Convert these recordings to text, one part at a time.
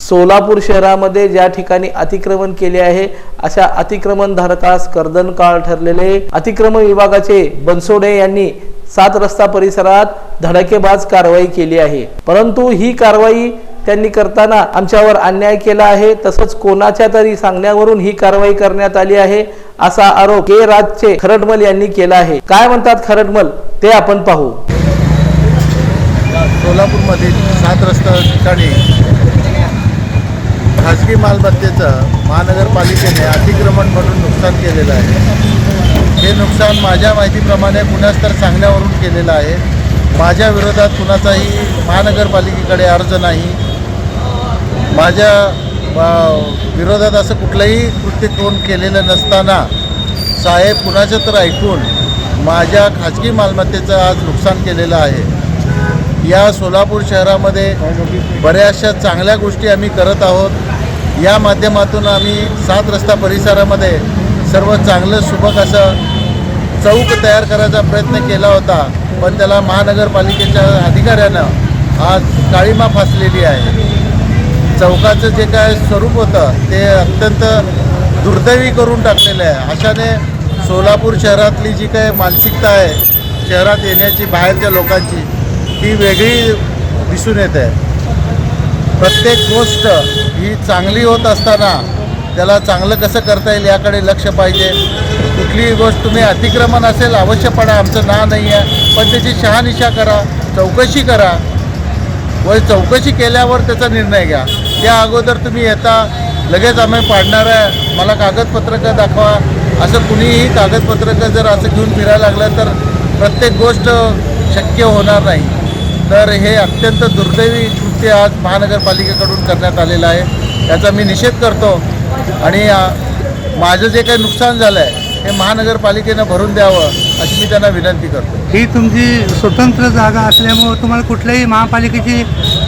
सोलापूर शहरामध्ये ज्या ठिकाणी अतिक्रमण केले आहे अशा अतिक्रमण धारकास कर्दनकाळ ठरलेले अतिक्रमण विभागाचे बनसोडे यांनी सात रस्ता परिसरात धडकेबाज कारवाई केली आहे. परंतु ही कारवाई त्यांनी करताना आमच्यावर अन्याय केला आहे तसंच कोणाच्या तरी सांगण्यावरून ही कारवाई करण्यात आली आहे असा आरोप के राजचे खरडमल यांनी केला आहे. काय म्हणतात खरडमल? ते आपण पाहू. सोलापूरमधील सात रस्ता ठिकाणी खाजगी मालमत्तेचं महानगरपालिकेने अतिक्रमण म्हणून नुकसान केलेलं आहे. हे नुकसान माझ्या माहितीप्रमाणे कुणास तर सांगण्यावरून केलेलं आहे. माझ्या विरोधात कुणाचाही महानगरपालिकेकडे अर्ज नाही. माझ्या विरोधात असं कुठलंही कृत्य कोण केलेलं नसताना साहेब कुणाचं तर ऐकून माझ्या खाजगी मालमत्तेचं आज नुकसान केलेलं आहे. या सोलापूर शहरामध्ये बऱ्याचशा चांगल्या गोष्टी आम्ही करत आहोत. या माध्यमातून आम्ही सात रस्ता परिसरामध्ये सर्व चांगलं सुबक असं चौक तयार करायचा प्रयत्न केला होता. पण त्याला महानगरपालिकेच्या अधिकाऱ्यानं आज काळीमा फासलेली आहे. चौकाचं जे काय स्वरूप होतं ते अत्यंत दुर्दैवी करून टाकलेलं आहे. अशाने सोलापूर शहरातली जी काय मानसिकता आहे शहरात येण्याची बाहेरच्या लोकांची ती वेगळी दिसून येते. प्रत्येक गोष्ट ही चांगली होत असताना त्याला चांगलं कसं करता येईल याकडे लक्ष पाहिजे. कुठलीही गोष्ट तुम्ही अतिक्रमण असेल अवश्य पडा आमचं ना नाही आहे पण त्याची शहानिशा करा चौकशी करा. व चौकशी केल्यावर त्याचा निर्णय घ्या. त्या अगोदर तुम्ही येता लगेच आम्ही पाडणार आहे. मला कागदपत्रकं दाखवा. असं कुणीही कागदपत्रकं जर असं घेऊन फिरायला लागलं तर प्रत्येक गोष्ट शक्य होणार नाही. तर हे अत्यंत दुर्दैवी कृत्य आज महानगरपालिकेकडून करण्यात आलेलं आहे. याचा मी निषेध करतो. आणि माझं जे काही नुकसान झालं आहे हे महानगरपालिकेनं भरून द्यावं अशी मी त्यांना विनंती करतो. ही तुमची स्वतंत्र जागा असल्यामुळं तुम्हाला कुठल्याही महापालिकेची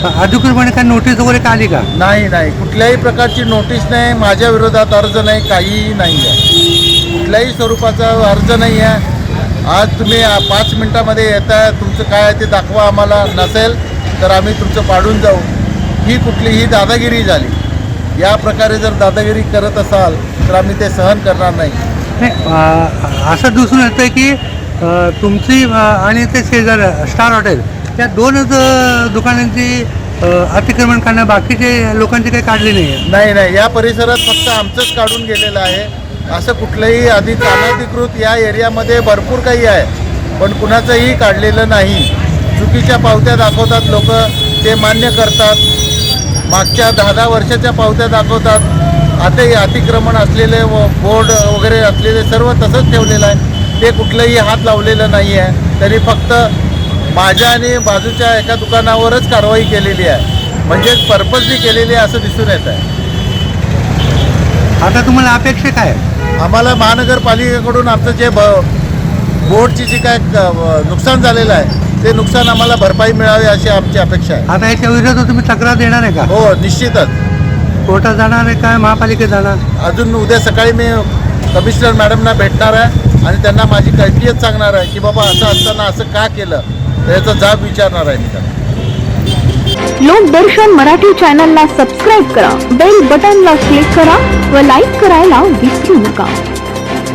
अधिकृतपणे काय नोटीस वगैरे का आली का? नाही नाही. कुठल्याही प्रकारची नोटीस नाही. माझ्या विरोधात अर्ज नाही काहीही नाही आहे. कुठल्याही स्वरूपाचा अर्ज नाही आहे. आज तुम्ही पाच मिनटामध्ये येताय. तुमचं काय आहे ते दाखवा आम्हाला. नसेल तर आम्ही तुमचं पाडून जाऊ. ही कुठली ही दादागिरी झाली. या प्रकारे जर दादागिरी करत असाल तर आम्ही ते सहन करणार नाही. असं दिसून येतं की तुमची आणि ते शेजार स्टार हॉटेल त्या दोनच दुकानांची अतिक्रमण करणं बाकीचे लोकांची काही काढले नाही आहे. नाही नाही या परिसरात फक्त आमचंच काढून गेलेलं आहे. असं कुठलंही अधिक अनधिकृत या एरियामध्ये भरपूर काही आहे पण कुणाचंही काढलेलं नाही. चुकीच्या पावत्या दाखवतात लोक ते मान्य करतात. मागच्या दहा दहा वर्षाच्या पावत्या दाखवतात. आताही अतिक्रमण असलेले व बोर्ड वगैरे असलेले सर्व तसंच ठेवलेलं आहे. ते कुठलंही हात लावलेलं नाही आहे. तरी फक्त माझ्या आणि बाजूच्या एका दुकानावरच कारवाई केलेली आहे. म्हणजेच पर्पजली केलेली आहे असं दिसून येत आहे. आता तुम्हाला अपेक्षा काय? आम्हाला महानगरपालिकेकडून आमचं जे ब बोर्डची जी काय क- नुकसान झालेलं आहे ते नुकसान आम्हाला भरपाई मिळावी अशी आमची अपेक्षा आहे. आता याच्या विरोधात तुम्ही तक्रार देणार आहे का? हो निश्चितच. कोर्टात जाणार आहे का? महापालिकेत जाणार? अजून उद्या सकाळी मी कमिशनर मॅडमना भेटणार आहे आणि त्यांना माझी कैफियत सांगणार आहे की बाबा असं असताना असं का केलं? त्याचा जाब विचारणार आहे मी त्याला. लोकदर्शन मराठी चॅनलला सबस्क्राईब करा बेल बटनला क्लिक करा व लाईक करायला विसरू नका.